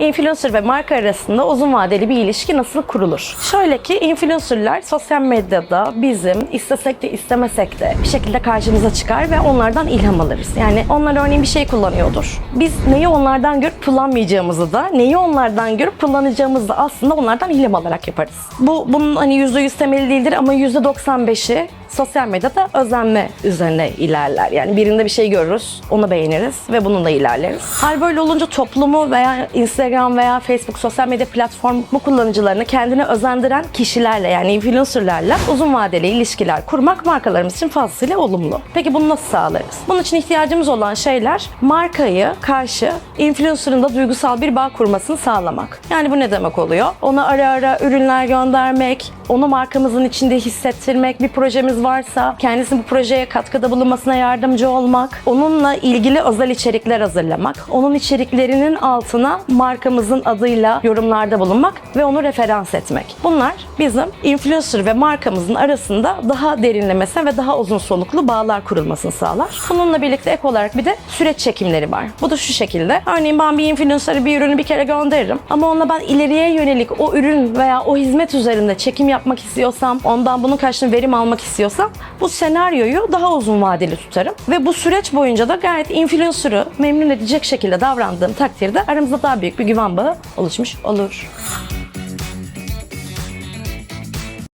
Influencer ve marka arasında uzun vadeli bir ilişki nasıl kurulur? Şöyle ki influencerlar sosyal medyada bizim istesek de istemesek de bir şekilde karşımıza çıkar ve onlardan ilham alırız. Yani onlar örneğin bir şey kullanıyordur. Biz neyi onlardan görüp kullanmayacağımızı da, neyi onlardan görüp kullanacağımızı da aslında onlardan ilham alarak yaparız. Bu bunun hani %100 temeli değildir ama %95'i sosyal medyada özenme üzerine ilerler. Yani birinde bir şey görürüz, onu beğeniriz ve bununla ilerleriz. Hal böyle olunca toplumu veya Instagram veya Facebook sosyal medya platformu kullanıcılarını kendine özendiren kişilerle yani influencerlarla uzun vadeli ilişkiler kurmak markalarımız için fazlasıyla olumlu. Peki bunu nasıl sağlarız? Bunun için ihtiyacımız olan şeyler markayı karşı influencer'ın da duygusal bir bağ kurmasını sağlamak. Yani bu ne demek oluyor? Ona ara ara ürünler göndermek, onu markamızın içinde hissettirmek, bir projemiz varsa kendisinin bu projeye katkıda bulunmasına yardımcı olmak, onunla ilgili özel içerikler hazırlamak, onun içeriklerinin altına markamızın adıyla yorumlarda bulunmak ve onu referans etmek. Bunlar bizim influencer ve markamızın arasında daha derinlemesine ve daha uzun soluklu bağlar kurulmasını sağlar. Bununla birlikte ek olarak bir de süreç çekimleri var. Bu da şu şekilde. Örneğin ben bir influencer'a bir ürünü bir kere gönderirim ama onunla ben ileriye yönelik o ürün veya o hizmet üzerinde çekim yapmak istiyorsam, ondan bunun karşılığında verim almak istiyorsam bu senaryoyu daha uzun vadeli tutarım. Ve bu süreç boyunca da gayet influencer'ı memnun edecek şekilde davrandığım takdirde aramızda daha büyük bir güven bağı oluşmuş olur.